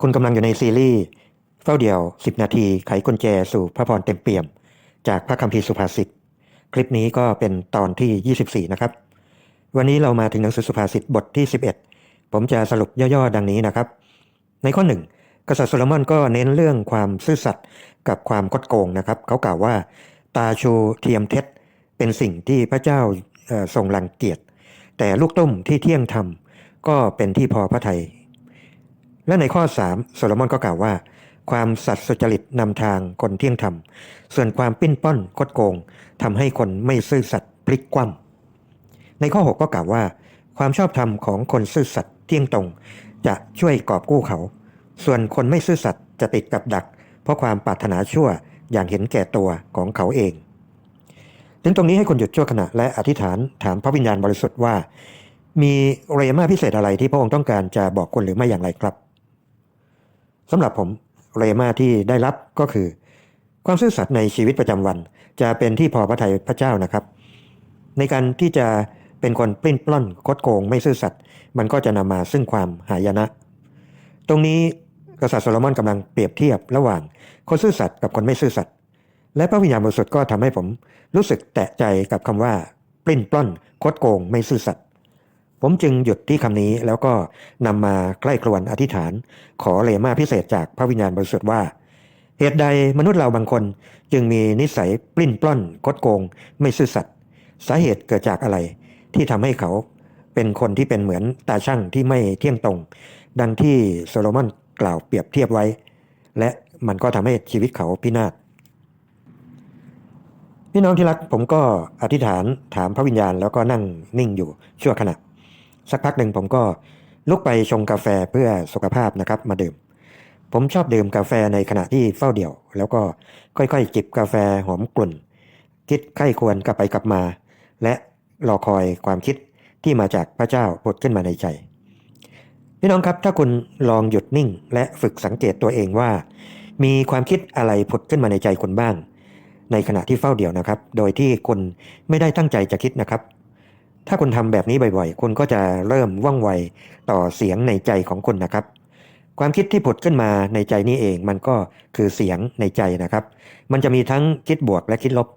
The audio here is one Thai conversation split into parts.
คุณกำลังอยู่ในซีรีส์เฝ้าเดี่ยว 10 นาทีไขกุญแจสู่พระพรเต็มเปี่ยม จากพระคัมภีร์สุภาษิต คลิปนี้ก็เป็นตอนที่ 24 นะครับ วันนี้เรามาถึงหนังสือสุภาษิตบทที่ 11 ผมจะสรุปย่อๆ ดังนี้นะครับ ในข้อหนึ่งกษัตริย์โซโลมอนก็เน้นเรื่องความซื่อสัตย์กับความคดโกงนะครับ เขากล่าวว่า ตาชูเทียมเท็จเป็นสิ่งที่พระเจ้าเอ่อทรงรังเกียจแต่ลูกตุ้มที่เที่ยงธรรมก็เป็นที่พอพระทัย และในข้อ 3 โซโลมอนก็กล่าวว่า ความสัตย์สุจริตนำทางคนเที่ยงธรรม ส่วนความปิ้นป้อนคดโกงทำให้คนไม่ซื่อสัตย์พลิกคว่ำในข้อ 6 ก็กล่าวว่า ความชอบธรรมของคนซื่อสัตย์เที่ยงตรง จะช่วยกอบกู้เขา ส่วนคนไม่ซื่อสัตย์จะติดกับดัก เพราะความปรารถนาชั่วอย่างเห็นแก่ตัวของเขาเอง ถึงตรงนี้ให้คนหยุดชั่วขณะและอธิษฐานถามพระวิญญาณบริสุทธิ์ว่า มีเรมาพิเศษอะไรที่พระองค์ต้องการจะบอกคนหรือไม่อย่างไรครับ สำหรับผมเรมาที่ได้รับก็คือ ความซื่อสัตย์ในชีวิตประจำวัน จะเป็นที่พอพระทัยพระเจ้านะครับ ในการที่จะเป็นคนปลิ้นปล้อนคดโกงไม่ซื่อสัตย์มันก็จะนำมาซึ่งความหายนะ ตรงนี้กษัตริย์โซโลมอนกำลังเปรียบเทียบระหว่างคนซื่อสัตย์กับคนไม่ซื่อสัตย์และพระวิญญาณบริสุทธิ์ก็ทำให้ผมรู้สึกแตะใจกับคำว่า ปลิ้นปล้อนคดโกงไม่ซื่อสัตย์ ผมจึงหยุดที่คำนี้แล้วก็นำมาใกล้ครวนอธิษฐาน ขอเลมาพิเศษจากพระวิญญาณบริสุทธิ์ว่า เหตุใดมนุษย์เราบางคนจึงมีนิสัยปลิ้นปล้อนคดโกง ไม่ซื่อสัตย์สาเหตุเกิดจากอะไร ที่ทำให้เขาเป็นคนที่เป็นเหมือนตาช่างที่ไม่เที่ยงตรง ดังที่โซโลมอนกล่าวเปรียบเทียบไว้ และมันก็ทำให้ชีวิตเขาพินาศพี่น้องที่รักผมก็อธิษฐานถามพระวิญญาณแล้วก็นั่งนิ่งอยู่ชั่วขณะ สักพักหนึ่งผมก็ลุกไปชงกาแฟเพื่อสุขภาพนะครับมาดื่ม ผมชอบดื่มกาแฟในขณะที่เฝ้าเดี่ยว แล้วก็ค่อยๆจิบกาแฟหอมกลุ่น คิดไข้ควรกลับไปกลับมา และรอคอยความคิดที่มาจากพระเจ้าผุดขึ้นมาในใจพี่น้องครับถ้าคุณลองหยุดนิ่งและฝึกสังเกตตัวเองว่า มีความคิดอะไรผุดขึ้นมาในใจคุณบ้าง ในขณะที่เฝ้าเดี่ยวนะครับ โดยที่คุณไม่ได้ตั้งใจจะคิดนะครับ ถ้าคุณทำแบบนี้บ่อยๆ คุณก็จะเริ่มว่องไวต่อเสียงในใจของคุณนะครับ ความคิดที่ผุดขึ้นมาในใจนี้เองมันก็คือเสียงในใจนะครับ มันจะมีทั้งคิดบวกและคิดลบ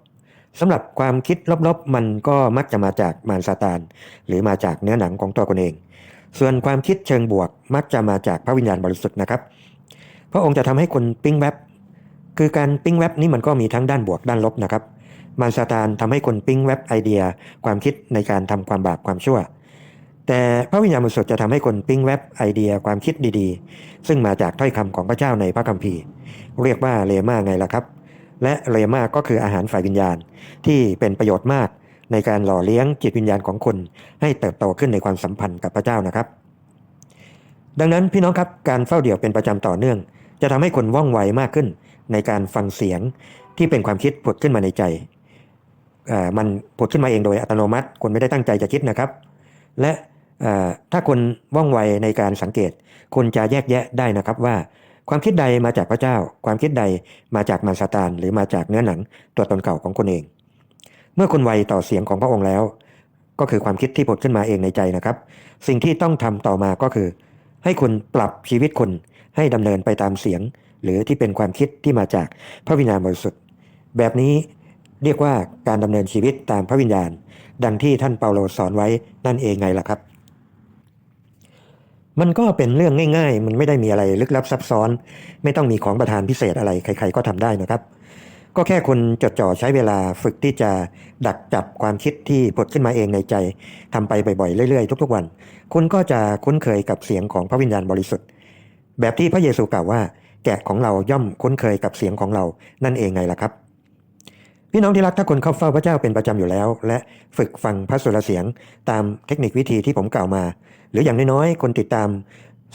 สำหรับความคิดลบๆ มันก็มักจะมาจากมารซาตาน หรือมาจากเนื้อหนังของตัวคุณเอง ส่วนความคิดเชิงบวกมักจะมาจากพระวิญญาณบริสุทธิ์นะครับ พระองค์จะทำให้คุณปิ้งแวบคือการปิ้งแวบนี้มันก็มีทั้งด้านบวกด้านลบนะครับ มารซาตานทำให้คนปิ้งแว็บไอเดีย ความคิดในการทำความบาปความชั่ว แต่พระวิญญาณบริสุทธิ์จะทำให้คนปิ้งแว็บไอเดียความคิดดีๆ ซึ่งมาจากถ้อยคำของพระเจ้าในพระคัมภีร์ เรียกว่าเลมาไงล่ะครับ และเลมาก็คืออาหารฝ่ายวิญญาณที่เป็นประโยชน์มากในการหล่อเลี้ยงจิตวิญญาณของคุณให้เติบโตขึ้นในความสัมพันธ์กับพระเจ้านะครับ ดังนั้นพี่น้องครับการเฝ้าเดี่ยวเป็นประจำต่อเนื่อง จะทำให้คนว่องไวมากขึ้น ในการฟังเสียงที่เป็นความคิดผุดขึ้นมาในใจ มันผุดขึ้นมาเองโดยอัตโนมัติคุณไม่ได้ตั้งใจจะคิดนะครับ และถ้าคุณว่องไวในการสังเกตคุณจะแยกแยะได้นะครับว่า ความคิดใดมาจากพระเจ้า ความคิดใดมาจากมารซาตานหรือมาจากเนื้อหนังตัวตนเก่าของคุณเอง เมื่อคุณไวต่อเสียงของพระองค์แล้ว ก็คือความคิดที่ผุดขึ้นมาเองในใจนะครับ สิ่งที่ต้องทำต่อมาก็คือ ให้คุณปรับชีวิตคุณให้ดำเนินไปตามเสียง หรือที่เป็นความคิดที่มาจากพระวิญญาณบริสุทธิ์แบบนี้ เรียกว่าการดำเนินชีวิตตามพระวิญญาณ ดังที่ท่านเปาโลสอนไว้นั่นเองไงล่ะครับ มันก็เป็นเรื่องง่าย ๆ มันไม่ได้มีอะไรลึกลับซับซ้อน ไม่ต้องมีของประทานพิเศษอะไรใคร ๆ ก็ทำได้นะครับ ก็แค่คุณจดจ่อใช้เวลาฝึกที่จะดักจับความคิดที่ผุดขึ้นมาเองในใจทำไปบ่อยๆเรื่อยๆทุกๆวัน คุณก็จะคุ้นเคยกับเสียงของพระวิญญาณบริสุทธิ์ แบบที่พระเยซูกล่าวว่าแกะของเราย่อมคุ้นเคยกับเสียงของเรานั่นเองไงล่ะครับ พี่น้องที่รักถ้าคุณเข้าเฝ้าพระเจ้าเป็นประจำอยู่แล้ว และฝึกฟังพระสุรเสียงตามเทคนิควิธีที่ผมกล่าวมา หรืออย่างน้อยๆคนติดตาม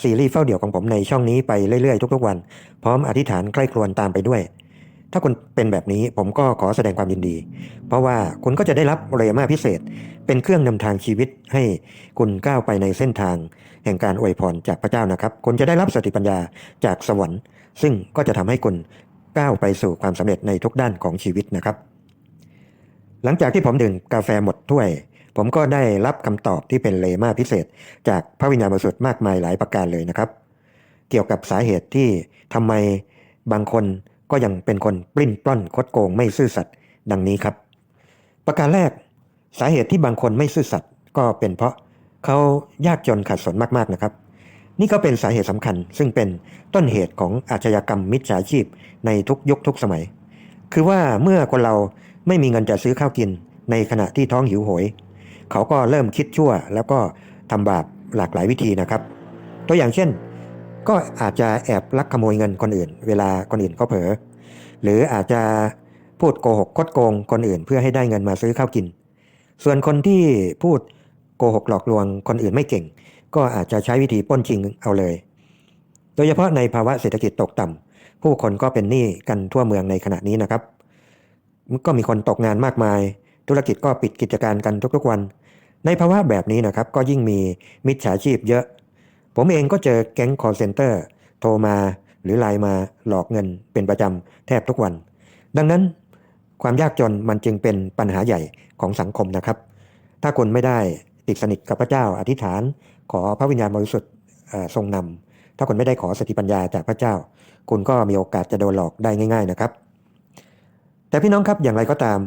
ซีรีส์เฝ้าเดี่ยวของผมในช่องนี้ไปเรื่อยๆ ทุกๆวัน พร้อมอธิษฐานใกล้ครวญตามไปด้วย ถ้าคุณเป็นแบบนี้ผมก็ขอแสดงความยินดี เพราะว่าคุณก็จะได้รับเรมาพิเศษ เป็นเครื่องนำทางชีวิตให้คุณก้าวไปในเส้นทาง แห่งการอวยพรจากพระเจ้านะครับ คุณจะได้รับสติปัญญาจากสวรรค์ ซึ่งก็จะทำให้คุณ ก้าวไปสู่ความสำเร็จในทุกด้านของชีวิตนะครับ หลังจากที่ผมดื่มกาแฟหมดถ้วย ผมก็ได้รับคำตอบที่เป็นเลมาพิเศษ จากพระวิญญาณบริสุทธิ์มากมายหลายประการเลยนะครับ เกี่ยวกับสาเหตุที่ทำไมบางคนก็ยังเป็นคนปลิ้นปล้อนคดโกงไม่ซื่อสัตย์ดังนี้ครับ ประการแรกสาเหตุที่บางคนไม่ซื่อสัตย์ก็เป็นเพราะเขายากจนขัดสนมากๆนะครับ นี่ก็เป็นสาเหตุสำคัญ ซึ่งเป็นต้นเหตุของอาชญากรรมมิจฉาชีพในทุกยุคทุกสมัย คือว่าเมื่อคนเราไม่มีเงินจะซื้อข้าวกิน ในขณะที่ท้องหิวโหย เขาก็เริ่มคิดชั่ว แล้วก็ทำบาปหลากหลายวิธีนะครับ ตัวอย่างเช่น ก็อาจจะแอบลักขโมยเงินคนอื่น เวลาคนอื่นเขาเผลอหรืออาจจะพูดโกหกคดโกงคนอื่น เพื่อให้ได้เงินมาซื้อข้าวกิน ส่วนคนที่พูดโกหกหลอกลวงคนอื่นไม่เก่ง ก็อาจจะใช้วิธีปล้นชิงเอาเลย โดยเฉพาะในภาวะเศรษฐกิจตกต่ำ ผู้คนก็เป็นหนี้กันทั่วเมืองในขณะนี้นะครับ ก็มีคนตกงานมากมาย ธุรกิจก็ปิดกิจการกันทุกๆวัน ในภาวะแบบนี้นะครับ ก็ยิ่งมีมิจฉาชีพเยอะ ผมเองก็เจอแก๊ง call center โทรมาหรือไลน์มาหลอกเงินเป็นประจำแทบทุกวัน ดังนั้นความยากจนมันจึงเป็นปัญหาใหญ่ของสังคมนะครับ ถ้าคุณไม่ได้ติดสนิทกับพระเจ้าอธิษฐาน ขอพระวิญญาณบริสุทธิ์ทรงนำถ้าคุณไม่ได้ขอสติปัญญาจากพระเจ้า คุณก็มีโอกาสจะโดนหลอกได้ง่าย ๆนะครับ แต่พี่น้องครับอย่างไรก็ตาม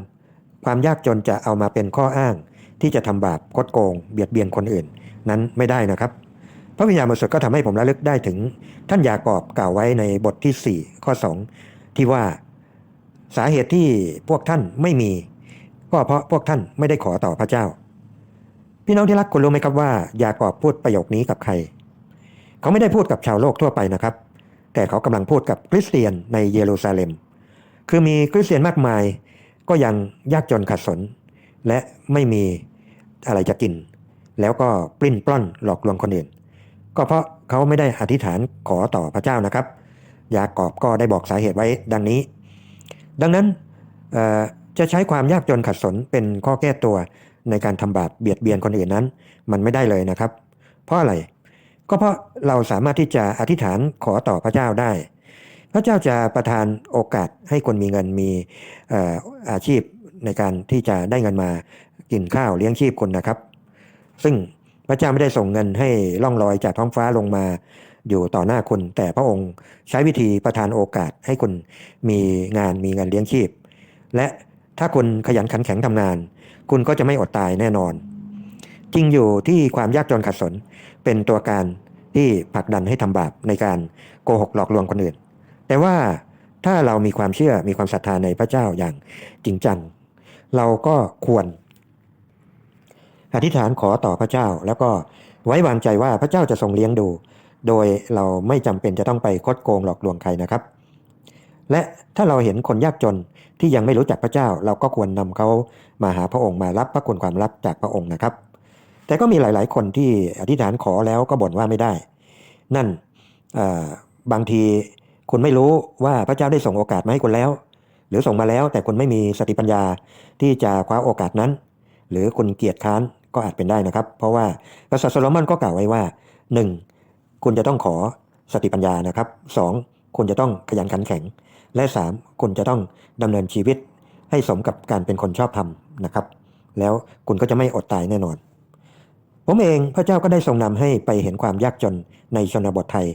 ความยากจนจะเอามาเป็นข้ออ้าง ที่จะทำบาปคดโกง เบียดเบียนคนอื่น นั้นไม่ได้นะครับพระวิญญาณบริสุทธิ์ก็ทำให้ผมระลึกได้ถึง ท่านยากอบกล่าวไว้ในบทที่ 4 ข้อ 2 ที่ว่าสาเหตุที่พวกท่านไม่มี ก็เพราะพวกท่านไม่ได้ขอต่อพระเจ้า พี่น้องที่รักคุณรู้ไหมครับว่า ยากอบพูดประโยคนี้กับใคร เขาไม่ได้พูดกับชาวโลกทั่วไปนะครับ แต่เขากำลังพูดกับคริสเตียนในเยรูซาเล็ม คือมีคริสเตียนมากมายก็ยังยากจนขัดสน และไม่มีอะไรจะกิน แล้วก็ปลิ้นปล้อนหลอกลวงคนอื่น ก็เพราะเขาไม่ได้อธิษฐานขอต่อพระเจ้านะครับ ยากอบก็ได้บอกสาเหตุไว้ดังนี้ ดังนั้นจะใช้ความยากจนขัดสนเป็นข้อแก้ตัวในการทำบาปเบียดเบียนคนอื่นนั้น มันไม่ได้เลยนะครับ เพราะอะไร ก็เพราะเราสามารถที่จะอธิษฐานขอต่อพระเจ้าได้ พระเจ้าจะประทานโอกาสให้คนมีเงินมีอาชีพในการที่จะได้เงินมากินข้าวเลี้ยงชีพคนนะครับ ซึ่งพระเจ้าไม่ได้ส่งเงินให้ล่องลอยจากท้องฟ้าลงมาอยู่ต่อหน้าคุณแต่พระองค์ใช้วิธีประทานโอกาสให้คุณมีงานมีเงินเลี้ยงชีพ และถ้าคุณขยันขันแข็งทำงาน คุณก็จะไม่อดตายแน่นอน จริงอยู่ที่ความยากจนขัดสน เป็นตัวการที่ผลักดันให้ทำบาปในการโกหกหลอกลวงคนอื่น แต่ว่าถ้าเรามีความเชื่อมีความศรัทธาในพระเจ้าอย่างจริงจัง เราก็ควร อธิษฐานขอต่อพระเจ้า แล้วก็ไว้วางใจว่าพระเจ้าจะทรงเลี้ยงดู โดยเราไม่จำเป็นจะต้องไปคดโกงหลอกลวงใครนะครับ และถ้าเราเห็นคนยากจนที่ยังไม่รู้จักพระเจ้า เราก็ควรนำเขามาหาพระองค์มารับพระคุณความลับจากพระองค์นะครับ แต่ก็มีหลาย ๆ คนที่อธิษฐานขอแล้วก็บ่นว่าไม่ได้ นั่นบางทีคุณไม่รู้ว่าพระเจ้าได้ส่งโอกาสมาให้คุณแล้ว หรือส่งมาแล้วแต่คุณไม่มีสติปัญญาที่จะคว้าโอกาสนั้น หรือคุณเกียจค้านก็อาจเป็นได้นะครับ เพราะว่ากษัตริย์โซโลมอนก็กล่าวไว้ว่า 1. คุณจะต้องขอสติปัญญานะครับ 2. คุณจะต้องขยันขันแข็ง และ 3. คุณจะต้องดำเนินชีวิตให้สมกับการเป็นคนชอบธรรมนะครับ แล้วคุณก็จะไม่อดตายแน่นอน ผมเองพระเจ้าก็ได้ทรงนำให้ไปเห็นความยากจนในชนบทไทย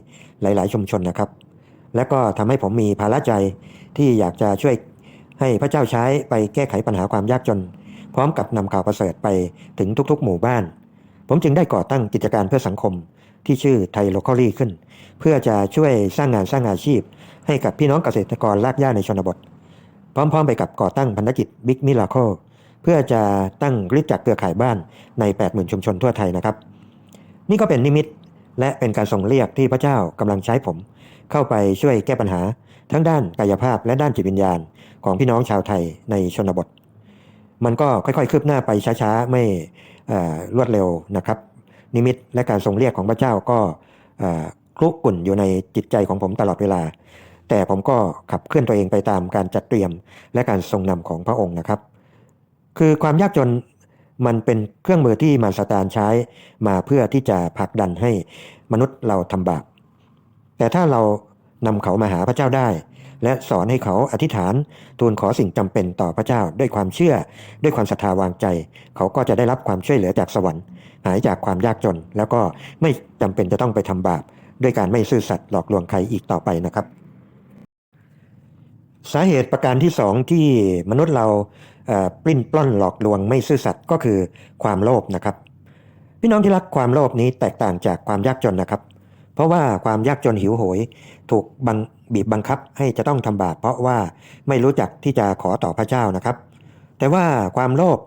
หลาย ๆ ชุมชนนะครับ และก็ทำให้ผมมีภาระใจที่อยากจะช่วยให้พระเจ้าใช้ไปแก้ไขปัญหาความยากจน พร้อมกับนำข่าวประเสริฐไปถึงทุก ๆ หมู่บ้าน ผมจึงได้ก่อตั้งกิจการเพื่อสังคมที่ชื่อไทยโลคอลี่ขึ้น เพื่อจะช่วยสร้างงานสร้างอาชีพ ให้กับพี่น้องเกษตรกรลากย่าในชนบท พร้อม ๆ ไปกับก่อตั้งพันธกิจบิ๊กมิล a โค เพื่อจะตั้งริจักเครือข่ายบ้านใน 80,000 ชุมชนทั่วไทยนะครับ นี่ก็เป็นนิมิตและเป็นการส่งเรียกที่พระเจ้ากำลังใช้ผม เข้าไปช่วยแก้ปัญหา ทั้งด้านกายภาพและด้านจิตวิญญาณ ของพี่น้องชาวไทยในชนบท มันก็ค่อยๆคืบหน้าไปช้าๆไม่รวดเร็วนะครับ นิมิตและการทรงเรียกของพระเจ้าก็คลุกกลุ่นอยู่ในจิตใจของผมตลอดเวลา แต่ผมก็ขับเคลื่อนตัวเองไปตามการจัดเตรียมและการทรงนำของพระองค์นะครับ คือความยากจนมันเป็นเครื่องมือที่มารซาตานใช้มาเพื่อที่จะผลักดันให้มนุษย์เราทำบาป แต่ถ้าเรานำเขามาหาพระเจ้าได้ และสอนให้เขาอธิษฐานทูลขอสิ่งจำเป็นต่อพระเจ้าด้วยความเชื่อ ด้วยความศรัทธาวางใจ เขาก็จะได้รับความช่วยเหลือจากสวรรค์ หายจากความยากจน แล้วก็ไม่จำเป็นจะต้องไปทำบาป ด้วยการไม่ซื่อสัตย์หลอกลวงใครอีกต่อไปนะครับ สาเหตุประการที่สองที่มนุษย์เรา ปลิ้นปล้อนหลอกลวงไม่ซื่อสัตย์ก็คือความโลภนะครับ พี่น้องที่รักความโลภนี้แตกต่างจากความยากจนนะครับ เพราะว่าความยากจนหิวโหย ถูกบังบีบบังคับให้จะต้องทำบาปเพราะว่าไม่รู้จักที่จะขอต่อพระเจ้านะครับ แต่ว่าความโลภ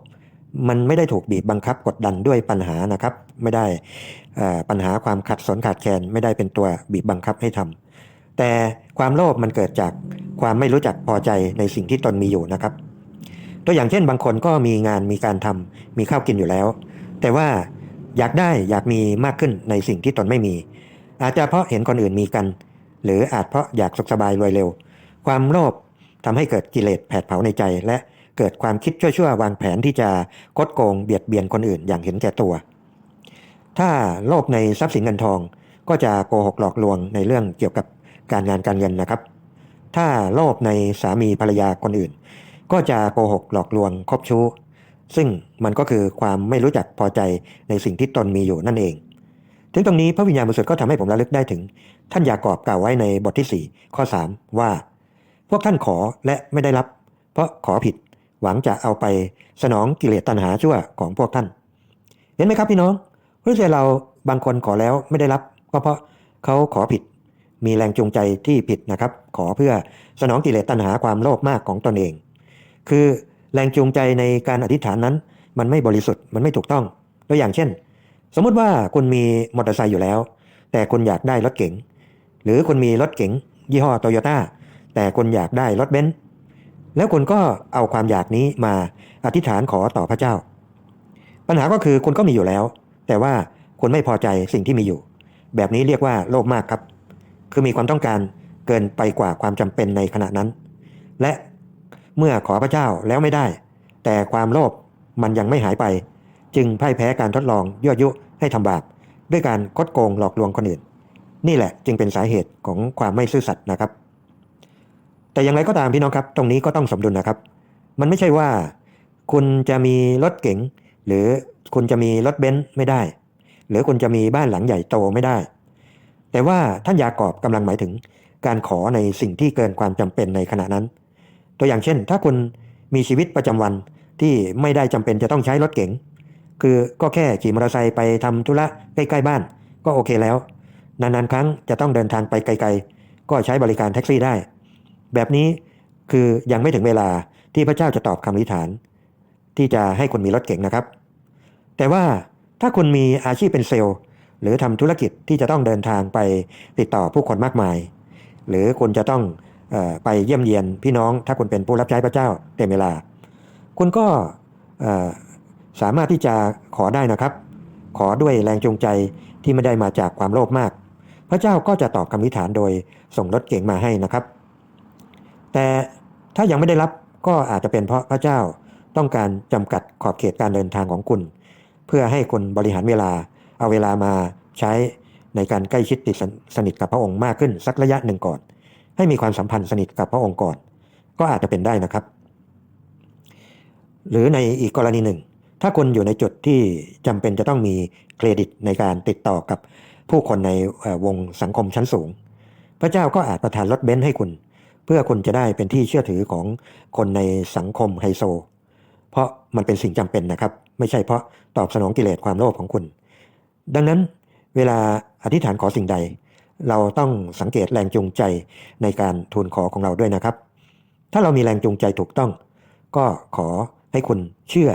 มันไม่ได้ถูกบีบบังคับกดดันด้วยปัญหานะครับ ไม่ได้อ่อปัญหาความขัดสนขาดแคลนไม่ได้เป็นตัวบีบบังคับให้ทำแต่ความโลภมันเกิดจากความไม่รู้จักพอใจในสิ่งที่ตนมีอยู่นะครับ ตัวอย่างเช่นบางคนก็มีงานมีการทำมีข้าวกินอยู่แล้ว แต่ว่าอยากได้อยากมีมากขึ้นในสิ่งที่ตนไม่มี อาจจะเพราะเห็นคนอื่นมีกัน หรืออาจเพราะอยากสุขสบายรวยเร็ว ความโลภทำให้เกิดกิเลสแผดเผาในใจ และเกิดความคิดชั่วๆวางแผนที่จะกดโกงเบียดเบียนคนอื่นอย่างเห็นแก่ตัว ถ้าโลภในทรัพย์สินเงินทอง ก็จะโกหกหลอกลวงในเรื่องเกี่ยวกับการงานการเงินนะครับ ถ้าโลภในสามีภรรยาคนอื่น ก็จะโกหกหลอกลวงคบชู้ ซึ่งมันก็คือความไม่รู้จักพอใจในสิ่งที่ตนมีอยู่นั่นเอง ถึงตรงนี้พระวิญญาณบริสุทธิ์ก็ทำให้ผมระลึกได้ถึง ท่านยากอบกล่าวไว้ในบทที่ 4 ข้อ 3 ว่า พวกท่านขอและไม่ได้รับ เพราะขอผิดหวังจะเอาไปสนองกิเลสตัณหาชั่วของพวกท่าน เห็นไหมครับพี่น้องเพื่อเราบางคนขอแล้วไม่ได้รับ ก็เพราะเขาขอผิด มีแรงจูงใจที่ผิดนะครับ ขอเพื่อสนองกิเลสตัณหาความโลภมากของตนเอง คือแรงจูงใจในการอธิษฐานนั้น มันไม่บริสุทธิ์มันไม่ถูกต้องตัวอย่างเช่น สมมุติว่าคุณมีมอเตอร์ไซค์อยู่แล้ว แต่คุณอยากได้รถเก๋งหรือคุณมีรถเก๋งยี่ห้อโตโยต้าแต่คุณอยากได้รถเบนซ์แล้วคุณก็เอาความอยากนี้มาอธิษฐานขอต่อพระเจ้า ปัญหาก็คือคุณก็มีอยู่แล้ว แต่ว่าคุณไม่พอใจสิ่งที่มีอยู่ แบบนี้เรียกว่าโลภมากครับ คือมีความต้องการเกินไปกว่าความจำเป็นในขณะนั้น และ เมื่อขอพระเจ้าแล้วไม่ได้ แต่ความโลภมันยังไม่หายไป จึงพ่ายแพ้การทดลองยั่วยุให้ทำบาปด้วยการคดโกงหลอกลวงคนอื่น นี่แหละจึงเป็นสาเหตุของความไม่ซื่อสัตย์นะครับ แต่อย่างไรก็ตามพี่น้องครับ ตรงนี้ก็ต้องสมดุลนะครับ มันไม่ใช่ว่า คุณจะมีรถเก๋งหรือคุณจะมีรถเบนซ์ไม่ได้ หรือคุณจะมีบ้านหลังใหญ่โตไม่ได้ แต่ว่าท่านยากอบกำลังหมายถึง การขอในสิ่งที่เกินความจำเป็นในขณะนั้น ตัวอย่างเช่น ถ้าคุณมีชีวิตประจำวันที่ไม่ได้จำเป็นจะต้องใช้รถเก๋งคือก็แค่ขี่มอเตอร์ไซค์ไปทำธุระใกล้ๆบ้าน ก็โอเคแล้ว นานๆ ครั้งจะต้องเดินทางไปไกล ๆ ก็ใช้บริการแท็กซี่ได้ แบบนี้คือยังไม่ถึงเวลาที่พระเจ้าจะตอบคำอธิษฐาน ที่จะให้คุณมีรถเก๋งนะครับ แต่ว่าถ้าคุณมีอาชีพเป็นเซลล์ หรือทำธุรกิจที่จะต้องเดินทางไปติดต่อผู้คนมากมาย หรือคุณจะต้อง ไปเยี่ยมเยียนพี่น้องถ้าคุณเป็นผู้รับใช้พระเจ้าเต็มเวลา คุณก็สามารถที่จะขอได้นะครับ ขอด้วยแรงจูงใจที่ไม่ได้มาจากความโลภมาก พระเจ้าก็จะตอบคำอธิษฐานโดยส่งรถเก๋งมาให้นะครับ แต่ถ้ายังไม่ได้รับก็อาจจะเป็นเพราะพระเจ้าต้องการจำกัดขอบเขตการเดินทางของคุณ เพื่อให้คุณบริหารเวลาเอาเวลามาใช้ในการใกล้ชิดติดสนิทกับพระองค์มากขึ้นสักระยะหนึ่งก่อน ให้มีความสัมพันธ์สนิทกับพระองค์ก่อน ก็อาจจะเป็นได้นะครับ หรือในอีกกรณีหนึ่ง ถ้าคุณอยู่ในจุดที่จำเป็นจะต้องมีเครดิตในการติดต่อกับผู้คนในวงสังคมชั้นสูง พระเจ้าก็อาจประทานรถเบนซ์ให้คุณ เพื่อคุณจะได้เป็นที่เชื่อถือของคนในสังคมไฮโซ เพราะมันเป็นสิ่งจำเป็นนะครับ ไม่ใช่เพราะตอบสนองกิเลสความโลภของคุณ ดังนั้นเวลาอธิษฐานขอสิ่งใด เราต้องสังเกตแรงจูงใจในการทูลขอของเราด้วยนะครับ ถ้าเรามีแรงจูงใจถูกต้อง ก็ขอให้คุณเชื่อ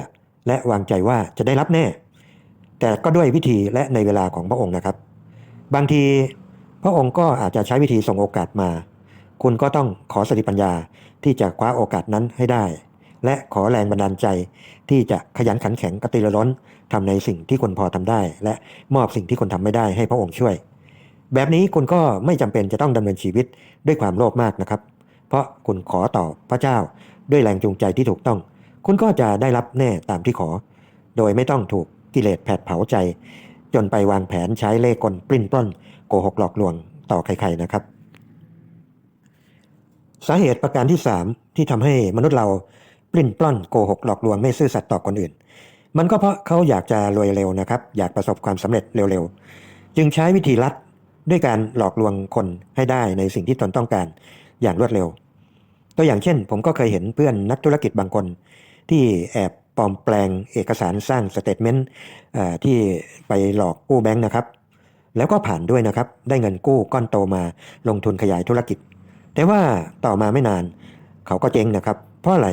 และวางใจว่าจะได้รับแน่ แต่ก็ด้วยวิธีและในเวลาของพระองค์นะครับ บางทีพระองค์ก็อาจจะใช้วิธีส่งโอกาสมา คุณก็ต้องขอสติปัญญาที่จะคว้าโอกาสนั้นให้ได้ และขอแรงบันดาลใจ ที่จะขยันขันแข็งกระตือรือร้นทำในสิ่งที่คุณพอทำได้ และมอบสิ่งที่คุณทำไม่ได้ให้พระองค์ช่วย แบบนี้คุณก็ไม่จำเป็นจะต้องดำเนินชีวิตด้วยความโลภมากนะครับ เพราะคุณขอต่อพระเจ้าด้วยแรงจูงใจที่ถูกต้อง คุณก็จะได้รับแน่ตามที่ขอ โดยไม่ต้องถูกกิเลสแผดเผาใจ จนไปวางแผนใช้เล่กลปลิ้นปล้นโกหกหลอกลวงต่อใครๆนะครับ สาเหตุประการที่ 3 ที่ทำให้มนุษย์เราปลิ้นปล้อนโกหกหลอกลวงไม่ซื่อสัตย์ต่อคนอื่น มันก็เพราะเขาอยากจะรวยเร็วนะครับ อยากประสบความสำเร็จเร็วๆ จึงใช้วิธีลัด ด้วยการหลอกลวงคนให้ได้ในสิ่งที่ตนต้องการอย่างรวดเร็ว ตัวอย่างเช่น ผมก็เคยเห็นเพื่อนนักธุรกิจบางคน ที่แอบปลอมแปลงเอกสารสร้างสเตทเมนต์ที่ไปหลอกกู้แบงค์นะครับ แล้วก็ผ่านด้วยนะครับ ได้เงินกู้ก้อนโตมาลงทุนขยายธุรกิจ แต่ว่าต่อมาไม่นาน เขาก็เจ๊งนะครับ เพราะอะไร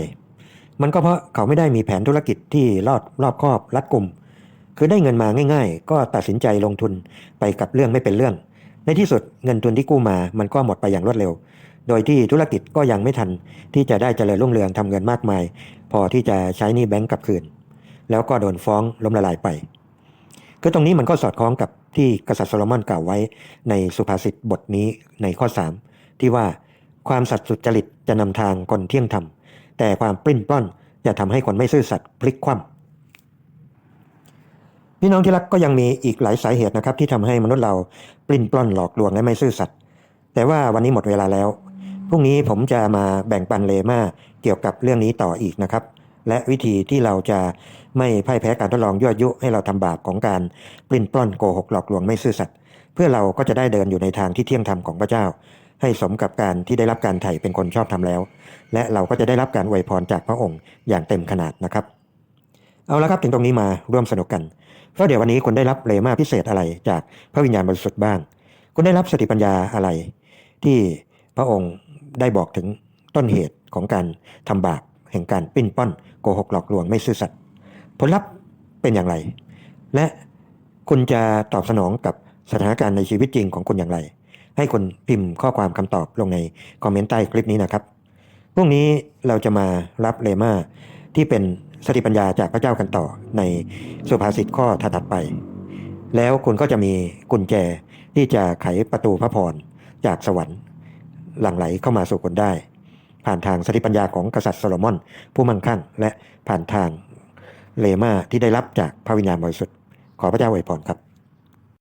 มันก็เพราะเขาไม่ได้มีแผนธุรกิจที่รอบรอบครอบรัดกลุ่ม คือได้เงินมาง่าย ๆ ก็ตัดสินใจลงทุนไปกับเรื่องไม่เป็นเรื่อง ในที่สุดเงินทุนที่กู้มามันก็หมดไปอย่างรวดเร็ว โดยที่ธุรกิจก็ยังไม่ทันที่จะได้เจริญรุ่งเรืองทำเงินมากมาย พอที่จะใช้นี้แบงก์กลับคืน แล้วก็โดนฟ้องล้มละลายไป คือตรงนี้มันก็สอดคล้องกับที่กษัตริย์โซโลมอนกล่าวไว้ในสุภาษิตบทนี้ในข้อ 3 ที่ว่าความสัตย์สุจริตจะนำทางคนเที่ยงธรรมแต่ความปลิ้นปล้อนจะทำให้คนไม่ซื่อสัตย์พลิกคว่ำ พี่น้องที่รักก็ยังมีอีกหลายสาเหตุนะครับที่ทำให้มนุษย์เราปลิ้นปล้อนหลอกลวงและไม่ซื่อสัตย์แต่ว่าวันนี้หมดเวลาแล้วพรุ่งนี้ผมจะมาแบ่งปันเลมาเกี่ยวกับเรื่องนี้ต่ออีกนะครับ และวิธีที่เราจะไม่พ่ายแพ้การทดลองยั่วยุให้เราทำบาปของการปลิ้นปล้อนโกหกหลอกลวงไม่ซื่อสัตย์เพื่อเราก็จะได้เดินอยู่ในทางที่เที่ยงธรรมของพระเจ้า ให้สมกับการที่ได้รับการไถ่เป็นคนชอบทำแล้ว และเราก็จะได้รับการอวยพรจากพระองค์อย่างเต็มขนาดนะครับ เอาละครับถึงตรงนี้มาร่วมสนุกกัน เพราเดี๋ยววันนี้คุณได้รับเลมาพิเศษอะไรจากพระวิญญาณบริสุทธิ์บ้าง คุณได้รับสติปัญญาอะไร ที่พระองค์ได้บอกถึงต้นเหตุของการทำบาปแห่งการปิ้นป้อนโกหกหลอกลวงไม่ซื่อสัตย์ผลลัพธ์เป็นอย่างไร และคุณจะตอบสนองกับสถานการณ์ในชีวิตจริงของคุณอย่างไร ให้คุณพิมพ์ข้อความคำตอบลงในคอมเมนต์ใต้คลิปนี้นะครับ พรุ่งนี้เราจะมารับเลมาที่เป็น สติปัญญาจากพระเจ้ากันต่อในสุภาษิตข้อถัดไป แล้วคุณก็จะมีกุญแจที่จะไขประตูพระพรจากสวรรค์ หลั่งไหลเข้ามาสู่คนได้ ผ่านทางสติปัญญาของกษัตริย์โซโลมอน ผู้มั่งคั่ง และผ่านทางเลมาที่ได้รับจากพระวิญญาณบริสุทธิ์ขอพระเจ้าอวยพรครับ